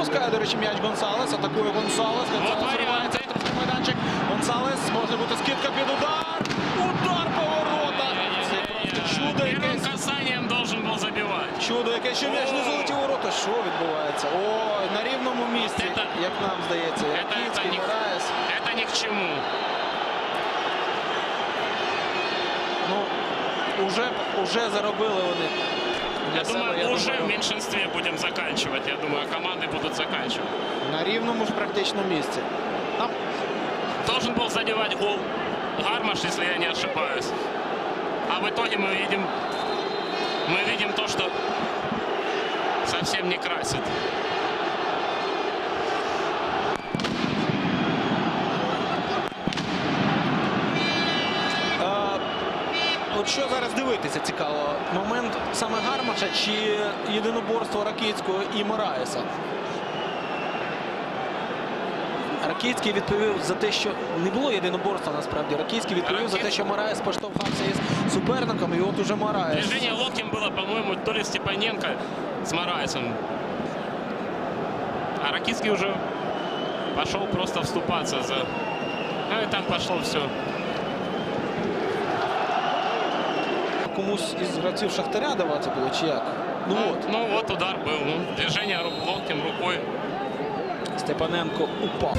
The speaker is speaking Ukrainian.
Пропускає, до речі, м'яч Гонсалес. Атакує Гонсалес. Гонсалес варіант. вириває центрівський майданчик. Гонсалес. Може бути скидка під удар. Удар по воротах. Це просто чудо Первым якесь. касанием должен был забивать. Чудо, яке ще м'яч не залетів у ворота. Що відбувається? О, на рівному місці, От це- як нам здається. це- Ракіцький, це ні- Мораєс. Это ни к чему. Ну, уже, уже заробили вони. для Я себе, думаю, уже в думаю, меньшинстве будем заканчивать. Я думаю, команды будут заканчивать. на рівному ж практично місці. Ну, Должен был задевать гол Гармаш, если я не ошибаюсь. А в итоге мы видим, мы видим то, что совсем не красит. От що зараз дивитися цікаво? Момент саме Гармаша чи єдиноборство Ракицького і Мораєса? Ракицький відповів за те, що не було єдиноборства насправді. Ракицький відповів за те, що Мораєс поштовхався із суперником, і от уже Мораєс. Движение локтем было, по-моему, то ли Степаненко с Мараесом. А Ракицкий уже пошел просто вступаться за... Ну и там пошло все. Комусь із гравців Шахтаря давати було чи як? Ну Ну, от, ну вот удар был. Ну, движение ру- локтем, рукой. Степаненко упав.